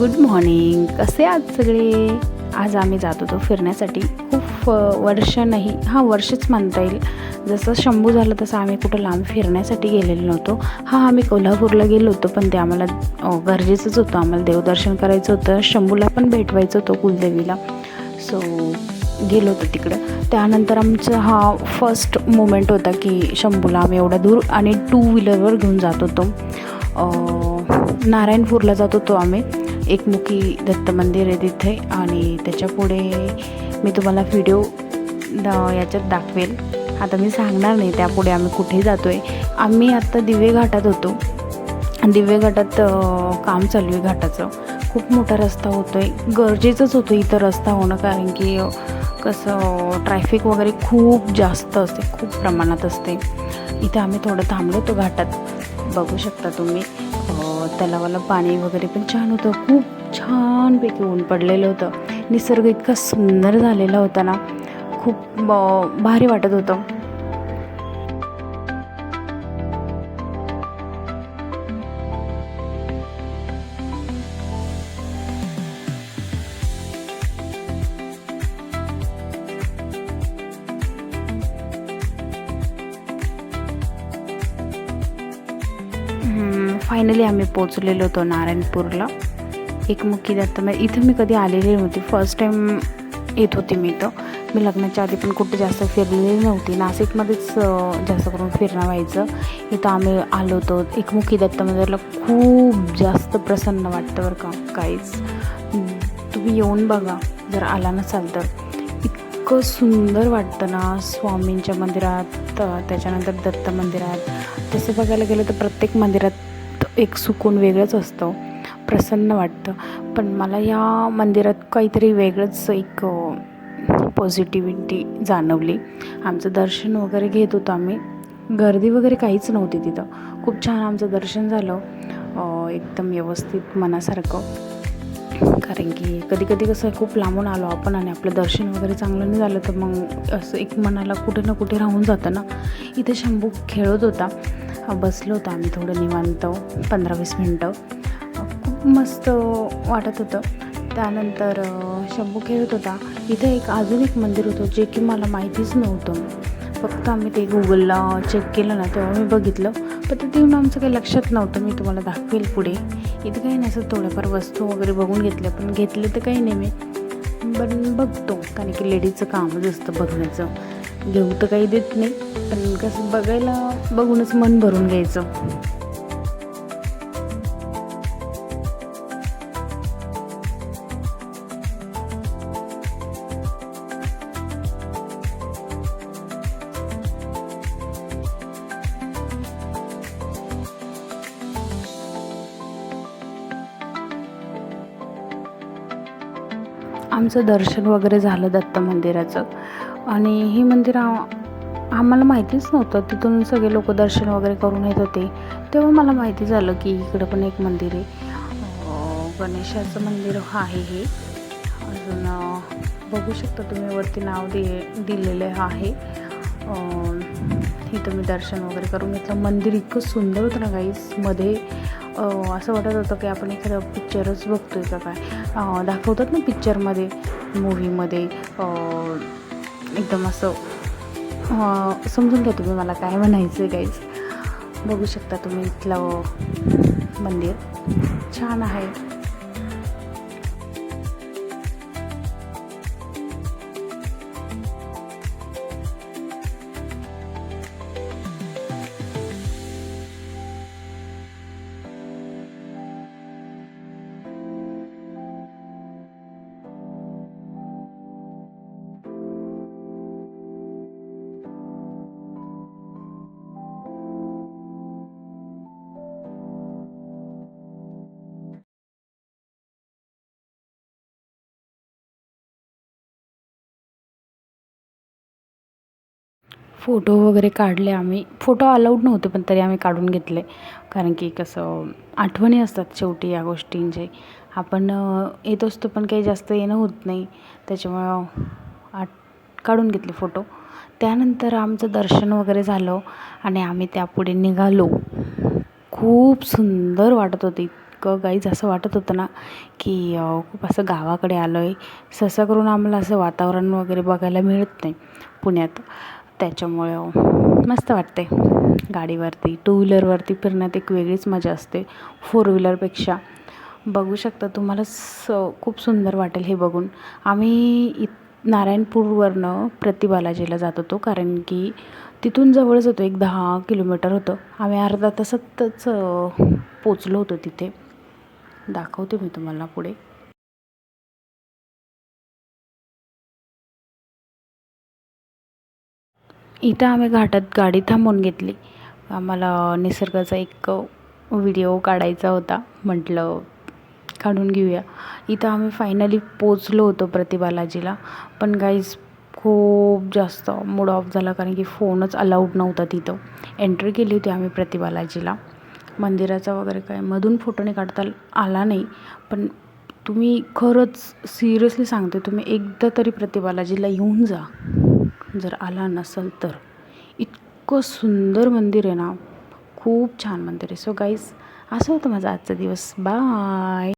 Good morning. कसे आहात सगळे? आज आम्ही जात होतो फिरण्यासाठी. खूप वर्ष नाही हां वर्षच मानता येईल. जसं शंभू झालं तसं आम्ही कुठं लांब फिरण्यासाठी गेलेलो नव्हतो. हां आम्ही कोल्हापूरला गेलो होतो पण ते आम्हाला गरजेचंच होतं. आम्हाला देवदर्शन करायचं होतं. शंभूला पण भेटवायचं होतं कुलदेवीला. सो गेलो होतो तिकडं. त्यानंतर आमचा हा फर्स्ट मोमेंट होता की शंभूला आम्ही एवढ्या दूर आणि टू व्हीलरवर घेऊन जात होतो. नारायणपूरला जात होतो आम्ही. एकमुखी दत्त मंदिर आहे तिथे आणि त्याच्या पुढे मी तुम्हाला व्हिडिओ द- याच्यात दाखवेल. आता मी सांगणार नाही त्यापुढे आम्ही कुठे जातो आहे आम्ही आत्ता दिवे घाटात होतो. दिवे घाटात काम चालू आहे घाटाचं. खूप मोठा रस्ता होतो आहे गरजेचंच होतं इथं रस्ता होणं कारण की कसं ट्रॅफिक वगैरे खूप जास्त असते खूप प्रमाणात असते. इथे आम्ही थोडं थांबलो होतो घाटात. बघू शकता तुम्ही. तलावाला पाणी वगैरे पण छान होतं. खूप छानपैकी ऊन पडलेलं होतं. निसर्ग इतका सुंदर झालेला होता ना. खूप भारी वाटत होतं. फायनली आम्ही पोचलेलो होतो नारायणपूरला. एकमुखी दत्त म्हणजे इथं मी कधी आलेली नव्हती. फर्स्ट टाईम येत होती मी इथं. मी लग्नाच्या आधी पण कुठे जास्त फिरलेली नव्हती. नाशिकमध्येच जास्त करून फिरणं व्हायचं. इथं आम्ही आलो होतो. एकमुखी दत्त मंदिरला खूप जास्त प्रसन्न वाटतं बरं का. काहीच तुम्ही येऊन बघा. जर आला नसाल तर. इतकं सुंदर वाटतं ना स्वामींच्या मंदिरात त्याच्यानंतर दत्त मंदिरात. तसं बघायला गेलं तर प्रत्येक मंदिरात एक सुकून वेगळंच असतं प्रसन्न वाटतं. पण मला या मंदिरात काहीतरी वेगळंच एक पॉझिटिव्हिटी जाणवली. आमचं दर्शन वगैरे घेत होतो आम्ही. गर्दी वगैरे काहीच नव्हती तिथं. खूप छान आमचं दर्शन झालं एकदम व्यवस्थित मनासारखं. कारण की कधी कधी कसं खूप लांबून आलो आपण आणि आपलं दर्शन वगैरे चांगलं नाही झालं तर मग असं एक मनाला कुठे ना कुठे राहून जातं ना. इथे शंभू खेळत होता. बसलो होतो आम्ही थोडं निवांत पंधरा वीस मिनटं. खूप मस्त वाटत होतं. त्यानंतर शंभू खेळत होता. इथं एक अजून एक मंदिर होतं जे की मला माहितीच नव्हतं. फक्त आम्ही ते गुगलला चेक केलं ना तेव्हा मी बघितलं. पण ते देऊन आमचं काही लक्षात नव्हतं. मी तुम्हाला दाखवेल पुढे. इथं काही नाही असं थोड्याफार वस्तू वगैरे बघून घेतल्या पण घेतले तर काही नाही मी. पण बघतो कारण की लेडीजचं कामच असतं बघण्याचं. घेऊ तर काही देत नाही. पण कसं बघायला बघूनच मन भरून घ्यायचं. आमचं दर्शन वगैरे झालं दत्त मंदिराचं. आणि हे मंदिर आम्हाला माहितीच नव्हतं. तिथून सगळे लोक दर्शन वगैरे करून येत होते. तेव्हा मला माहिती झालं की इकडं पण एक मंदिर आहे. गणेशाचं मंदिर आहे हे. अजून बघू शकता तुम्ही वरती नाव दि दिलेलं आहे. हे तुम्ही मी दर्शन वगैरे करून घेतलं. मंदिर इतकं सुंदर होतं ना गाईसमध्ये असं वाटत होतं की आपण एखादा पिक्चरच बघतो आहे का काय? दाखवतात ना पिक्चरमध्ये मूवीमध्ये एकदम असं समजून घ्या तुम्ही मला काय म्हणायचं आहे काहीच बघू शकता तुम्ही इथलं मंदिर. छान आहे. फोटो वगैरे काढले आम्ही. फोटो अलाउड नव्हते पण तरी आम्ही काढून घेतले. कारण की कसं आठवणी असतात शेवटी या गोष्टींचे. आपण येत असतो पण काही जास्त येणं होत नाही. त्याच्यामुळं आठ काढून घेतले फोटो. त्यानंतर आमचं दर्शन वगैरे झालं आणि आम्ही त्यापुढे निघालो. खूप सुंदर वाटत होती. इतकं गाईज असं वाटत होतं ना की खूप असं गावाकडे आलो आहे सहसा करून आम्हाला असं वातावरण वगैरे बघायला मिळत नाही पुण्यात. त्याच्यामुळं हो. मस्त वाटते गाडीवरती टू व्हीलरवरती फिरण्यात एक वेगळीच मजा असते. फोर व्हीलरपेक्षा बघू शकता तुम्हाला स खूप सुंदर वाटेल हे बघून. आम्ही इत नारायणपूरवरनं प्रतिबालाजीला जात होतो कारण की तिथून जवळच होतं एक दहा किलोमीटर होतं. आम्ही अर्धा तासातच पोचलो होतो तिथे. दाखवते मी तुम्हाला पुढे. इथं आम्ही घाटात गाडी थांबवून घेतली. आम्हाला निसर्गाचा एक व्हिडिओ काढायचा होता. म्हटलं काढून घेऊया. इथं आम्ही फायनली पोचलो होतो प्रतिबालाजीला पण गाईज खूप जास्त मूड ऑफ झाला कारण की फोनच अलाउड नव्हता तिथं. एंट्री केली होती आम्ही प्रतिबालाजीला मंदिराचा वगैरे काय मधून फोटो नाही काढता आला नाही. पण तुम्ही खरंच सिरियसली सांगते तुम्ही एकदा तरी प्रतिबालाजीला येऊन जा. जर आला नसेल तर. इतकं सुंदर मंदिर आहे ना. खूप छान मंदिर आहे. सो गाईज असं होतं माझा आजचा दिवस. बाय